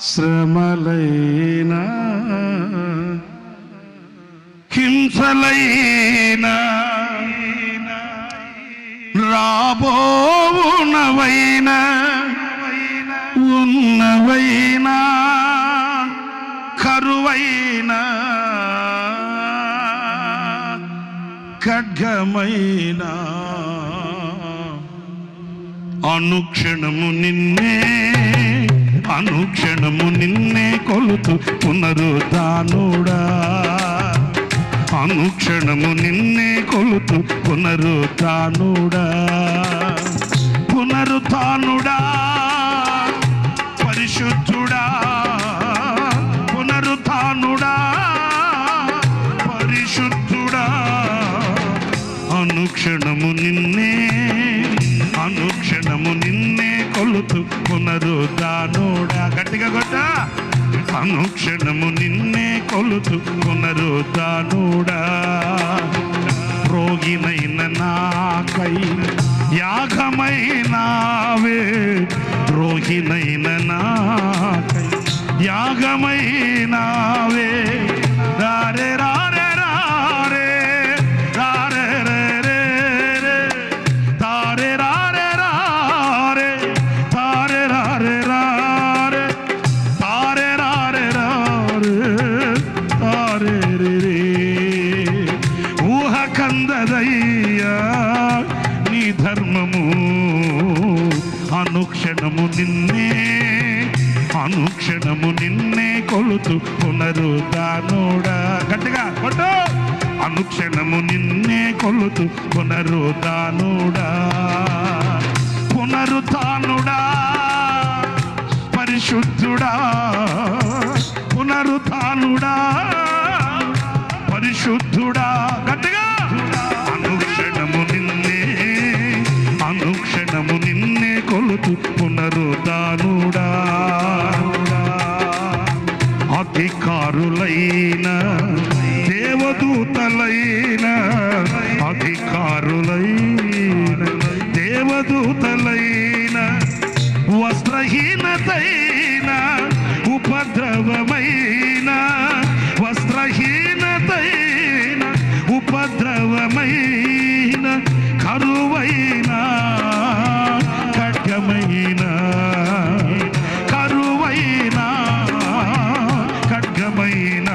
శ్రమలైనా హింసలైనా రాబోవునవైనా ఉన్నవైనా కరువైనా ఖడ్గమైనా. అనుక్షణము నిన్నే అనుక్షణము నిన్నే కొలుతు పునరుద్ధానుడా. అనుక్షణము నిన్నే కొలుతు పునరుద్ధానుడా. పునరుద్ధానుడా పరిశుద్ధుడా. పునరుద్ధానుడా పరిశుద్ధుడా. అనుక్షణము నిన్నే క్షణము నిన్నే కొలుతు పునరుద్ధానుడా. గట్టిగా కొట్ట. అనుక్షణము నిన్నే కొలుతు పునరుద్ధానుడా. రోగినైన నాకై యాగమైనావే రోగినైన నాకై యాగమైనావే ఊహ కందదయ్యా నీ ధర్మము అనుక్షణము నిన్నే అనుక్షణము నిన్నే కొలుతు పునరుతానుడా గట్టిగా కొట్టు. అనుక్షణము నిన్నే కొలుతు పునరుతానుడా పునరుతానుడా పరిశుద్ధుడా పునరుతానుడా పరిశుద్ధ కొలుతు పునరుదానుడా అధికారులైన దేవదూతలైన అధికారులైన దేవదూతలైన వస్త్రహీనతైన ఉపద్రవమైన వస్త్రహీన team.